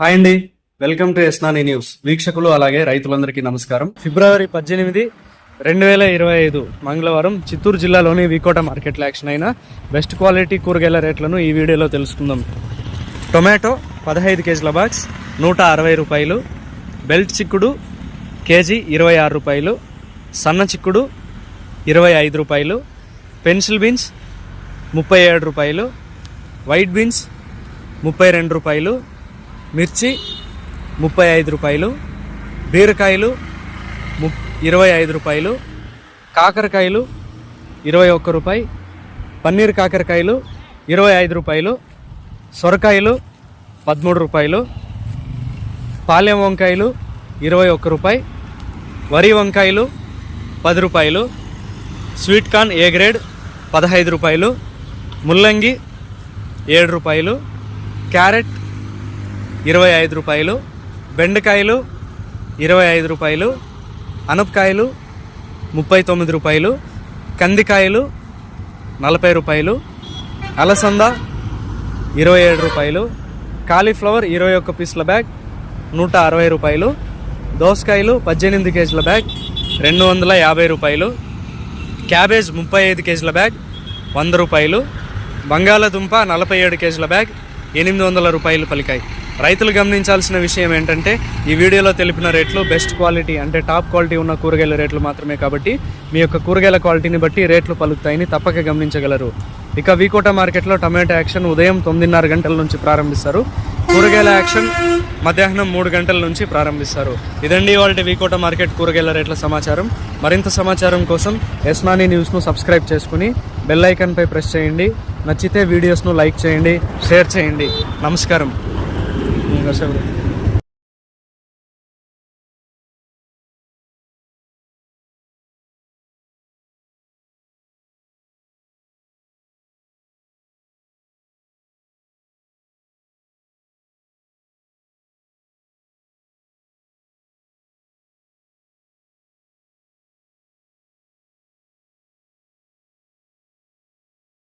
Hi అండి. Welcome to ఎస్నాని news. వీక్షకులు అలాగే రైతులందరికీ నమస్కారం. ఫిబ్రవరి పద్దెనిమిది రెండు వేల ఇరవై ఐదు మంగళవారం చిత్తూరు జిల్లాలోని వికోట మార్కెట్లో యాక్షన్ అయిన బెస్ట్ క్వాలిటీ కూరగాయల రేట్లను ఈ వీడియోలో తెలుసుకుందాం. టొమాటో పదహైదు కేజీల బాక్స్ నూట అరవై రూపాయలు. బెల్ట్ చిక్కుడు కేజీ ఇరవై ఆరు రూపాయలు. సన్న చిక్కుడు ఇరవై ఐదు రూపాయలు. పెన్సిల్ బీన్స్ ముప్పై ఏడు రూపాయలు. వైట్ బీన్స్ ముప్పై రెండు రూపాయలు. మిర్చి ముప్పై ఐదు రూపాయలు బీరకాయలు ము ఇరవై ఐదు రూపాయలు కాకరకాయలు ఇరవై ఒక్క రూపాయి పన్నీర్ కాకరకాయలు ఇరవై ఐదు రూపాయలు సొరకాయలు పదమూడు రూపాయలు పాలెం వంకాయలు ఇరవై ఒక్క రూపాయి వరి వంకాయలు పది రూపాయలు స్వీట్ కార్న్ ఏ గ్రేడ్ పదహైదు రూపాయలు ముల్లంగి ఏడు రూపాయలు క్యారెట్ ఇరవై ఐదు రూపాయలు బెండకాయలు ఇరవై ఐదు రూపాయలు అనపకాయలు ముప్పై తొమ్మిది రూపాయలు కందికాయలు నలభై రూపాయలు అలసంద ఇరవై ఏడు రూపాయలు కాలీఫ్లవర్ ఇరవై ఒక్క పీసుల బ్యాగ్ నూట అరవై రూపాయలు దోసకాయలు పద్దెనిమిది కేజీల బ్యాగ్ రెండు వందల యాభై రూపాయలు క్యాబేజ్ ముప్పై ఐదు కేజీల బ్యాగ్ వంద రూపాయలు బంగాళదుంప నలభై ఏడు కేజీల బ్యాగ్ ఎనిమిది వందల రూపాయలు పలికాయి. రైతులు గమనించాల్సిన విషయం ఏంటంటే ఈ వీడియోలో తెలిపిన రేట్లు బెస్ట్ క్వాలిటీ అంటే టాప్ క్వాలిటీ ఉన్న కూరగాయల రేట్లు మాత్రమే కాబట్టి మీ యొక్క కూరగాయల క్వాలిటీని బట్టి రేట్లు పలుకుతాయని తప్పక గమనించగలరు. ఇక వీకోట మార్కెట్లో టమాటో యాక్షన్ ఉదయం తొమ్మిదిన్నర గంటల నుంచి ప్రారంభిస్తారు. కూరగాయల యాక్షన్ మధ్యాహ్నం మూడు గంటల నుంచి ప్రారంభిస్తారు. ఇదండి వాళ్ళ వీకోట మార్కెట్ కూరగాయల రేట్ల సమాచారం. మరింత సమాచారం కోసం ఎస్నాని న్యూస్ను సబ్స్క్రైబ్ చేసుకుని బెల్ ఐకాన్పై ప్రెస్ చేయండి. నచ్చితే వీడియోస్ను లైక్ చేయండి షేర్ చేయండి. నమస్కారం. ఇంకా సెలవు.